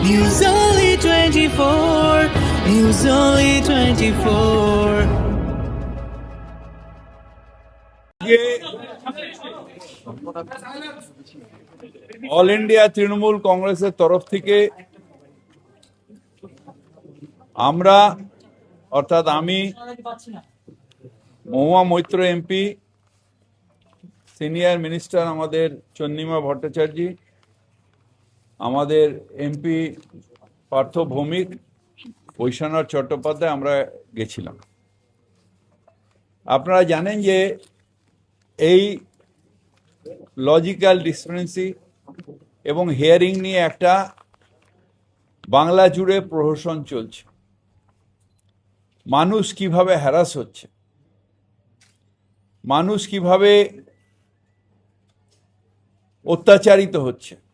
News Only 24. News Only 24. All India Trinamool কংগ্রেসের তরফ থেকে আমরা, অর্থাৎ আমি, Mahua Moitra MP, senior minister আমাদের চন্দ্রিমা ভট্টাচার্য আমাদের এমপি পার্থ ভৌমিক ঐশানাথ চট্টোপাধ্যায়, আমরা গেছিলাম। আপনারা জানেন যে এই লজিক্যাল ডিসপেন্সি এবং হিয়ারিং নিয়ে একটা বাংলা জুড়ে প্রহসন চলছে। মানুষ কীভাবে হ্যারাস হচ্ছে? মানুষ কীভাবে অত্যাচারিত হচ্ছে?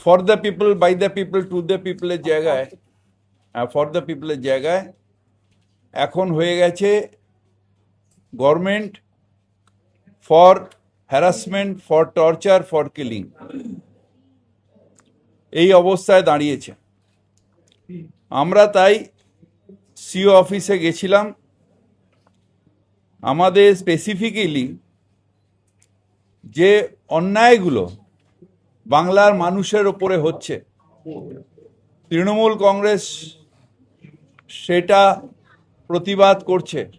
For the people by the people to the পিপলের জায়গায় ফর দ্য পিপলের জায়গায়, এখন হয়ে গেছে government for harassment for torture for killing এই অবস্থায় দাঁড়িয়েছে। আমরা তাই সিও অফিসে গেছিলাম। আমাদের স্পেসিফিক্যালি যে অন্যায়গুলো বাংলার মানুষের ওপরে হচ্ছে। তৃণমূল কংগ্রেস সেটা প্রতিবাদ করছে।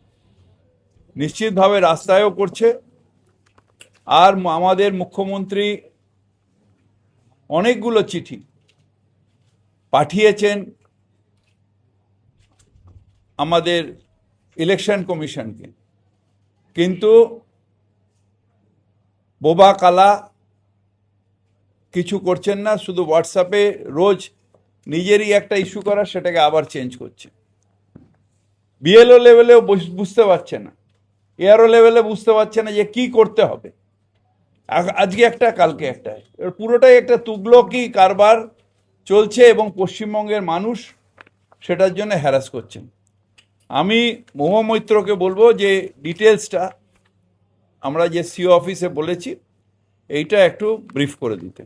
নিশ্চিতভাবে রাস্তায়ও করছে। আর আমাদের মুখ্যমন্ত্রী অনেকগুলো চিঠি পাঠিয়েছেন আমাদের ইলেকশন কমিশনকে। কিন্তু বোবা কালা কিছু করছেন না, শুধু হোয়াটসঅ্যাপে রোজ নিজেরই একটা ইস্যু করা, সেটাকে আবার চেঞ্জ করছে। বিএলও লেভেলেও বুঝ- বুঝতে পারছে না। এআরও লেভেলে বুঝতে পারছে না যে কি করতে হবে। আজকে একটা, কালকে একটা। পুরোটাই একটা তুগলকি কারবার চলছে এবং পশ্চিমবঙ্গের মানুষ সেটার জন্য হ্যারাস করছেন। আমি মহামৈত্রকে বলব যে ডিটেলসটা আমরা যে সিও অফিসে বলেছি, এইটা একটু ব্রিফ করে দিতে।